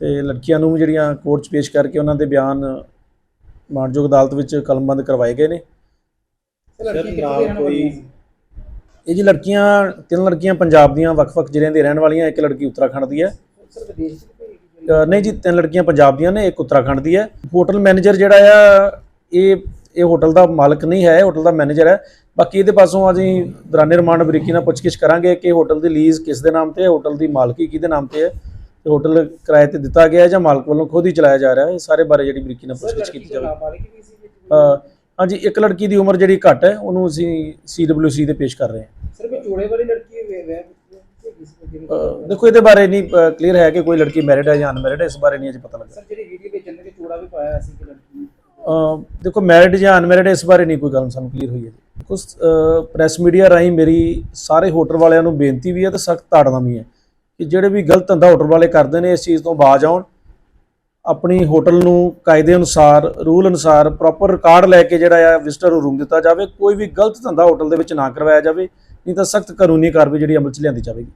ਤੇ ਲੜਕੀਆਂ ਨੂੰ ਵੀ ਜਿਹੜੀਆਂ ਕੋਰਟ 'ਚ ਪੇਸ਼ ਕਰਕੇ ਉਹਨਾਂ ਦੇ ਬਿਆਨ ਮਾਣਯੋਗ ਅਦਾਲਤ ਵਿੱਚ ਕਲਮਬੰਦ ਕਰਵਾਏ ਗਏ ਨੇ। ਸਰ ਨਾਲ ਕੋਈ ਇਹ ਜੀ ਲੜਕੀਆਂ ਤਿੰਨ ਲੜਕੀਆਂ ਪੰਜਾਬ ਦੀਆਂ ਵੱਖ-ਵੱਖ ਜ਼ਿਲ੍ਹਿਆਂ ਦੀ ਰਹਿਣ ਵਾਲੀਆਂ ਇੱਕ ਲੜਕੀ ਉੱਤਰਾਖੰਡ ਦੀ ਹੈ। ਅ, ਨਹੀਂ ਜੀ ਤਿੰਨ ਲੜਕੀਆਂ ਪੰਜਾਬ ਦੀਆਂ ਨੇ ਇੱਕ ਉੱਤਰਾਖੰਡ ਦੀ ਹੈ। ਹੋਟਲ ਮੈਨੇਜਰ ਜਿਹੜਾ ਆ ਇਹ ਇਹ ਹੋਟਲ ਦਾ ਮਾਲਕ ਨਹੀਂ ਹੈ ਹੋਟਲ ਦਾ ਮੈਨੇਜਰ ਹੈ। ਬਾਕੀ ਇਹਦੇ ਪਾਸੋਂ ਅਸੀਂ ਦੌਰਾਨੇ ਰਿਮਾਂਡ ਬਰੀਕੀ ਨਾਲ ਪੁੱਛਗਿੱਛ ਕਰਾਂਗੇ ਕਿ ਹੋਟਲ ਦੀ ਲੀਜ਼ ਕਿਸ ਦੇ ਨਾਮ ਤੇ ਹੈ ਹੋਟਲ ਦੀ ਮਾਲਕੀ ਕਿਹਦੇ ਨਾਮ ਤੇ ਹੈ। ਤੇ ਹੋਟਲ ਕਿਰਾਏ ਤੇ ਦਿੱਤਾ ਗਿਆ ਹੈ ਜਾਂ ਮਾਲਕ ਵੱਲੋਂ ਖੁਦ ਹੀ ਚਲਾਇਆ ਜਾ ਰਿਹਾ ਹੈ ਇਹ ਸਾਰੇ ਬਾਰੇ ਜਿਹੜੀ ਬਰੀਕੀ ਨਾਲ ਪੁੱਛਗਿੱਛ ਕੀਤੀ ਜਾਵੇ। ਅ, ਹਾਂਜੀ ਇੱਕ ਲੜਕੀ ਦੀ ਉਮਰ ਜਿਹੜੀ ਘੱਟ ਹੈ ਉਹਨੂੰ ਅਸੀਂ ਸੀਡਬਲਯੂਸੀ ਤੇ ਪੇਸ਼ ਕਰ ਰਹੇ ਹਾਂ। ਸਰ ਕੋਈ ਚੋੜੇ ਵਾਲੀ ਲੜਕੀ ਵੇ ਵੇ ਅ, ਦੇਖੋ ਇਹਦੇ ਬਾਰੇ ਨਹੀਂ ਕਲੀਅਰ ਹੈ ਕਿ ਕੋਈ ਲੜਕੀ ਮੈਰਿਡ ਹੈ ਜਾਂ ਅਨਮੈਰਿਡ ਹੈ ਇਸ ਬਾਰੇ ਨਹੀਂ ਅਜੇ ਪਤਾ ਲੱਗਾ। ਸਰ ਜਿਹੜੀ ਵੀਡੀਓ ਵਿੱਚ ਚੱਲਣ ਕੇ ਚੋੜਾ ਵੀ ਪਾਇਆ ਸੀ ਕਿ ਲੜਕੀ ਨੇ। ਦੇਖੋ ਮੈਰਿਡ ਜਾਂ ਅਨਮੈਰਿਡ ਇਸ ਬਾਰੇ ਨਹੀਂ ਕੋਈ ਗੱਲ ਸਾਨੂੰ ਕਲੀਅਰ ਹੋਈ ਹੈ ਦੇਖੋ ਪ੍ਰੈਸ ਮੀਡੀਆ ਰਾਹੀਂ ਮੇਰੀ ਸਾਰੇ ਹੋਟਲ ਵਾਲਿਆਂ ਨੂੰ ਬੇਨਤੀ ਵੀ ਹੈ ਤੇ ਸਖਤ ਤਾੜਨਾ ਵੀ ਹੈ। ਕਿ ਜਿਹੜੇ ਵੀ ਗਲਤ ਧੰਦਾ ਹੋਟਲ ਵਾਲੇ ਕਰਦੇ ਨੇ ਇਸ ਚੀਜ਼ ਤੋਂ ਬਾਜ਼ ਆਉਣ, ਆਪਣੀ ਹੋਟਲ ਨੂੰ ਕਾਇਦੇ ਅਨੁਸਾਰ, ਰੂਲ ਅਨੁਸਾਰ ਪ੍ਰੋਪਰ ਰਿਕਾਰਡ ਲੈ ਕੇ ਜਿਹੜਾ ਆ ਵਿਜ਼ਟਰ ਨੂੰ ਰੂਮ ਦਿੱਤਾ ਜਾਵੇ, ਕੋਈ ਵੀ ਗਲਤ ਧੰਦਾ ਹੋਟਲ ਦੇ ਵਿੱਚ ਨਾ ਕਰਵਾਇਆ ਜਾਵੇ, ਨਹੀਂ ਤਾਂ ਸਖਤ ਕਾਨੂੰਨੀ ਕਾਰਵਾਈ ਜਿਹੜੀ ਅਮਲ ਚ ਲਿਆਂਦੀ ਜਾਵੇਗੀ।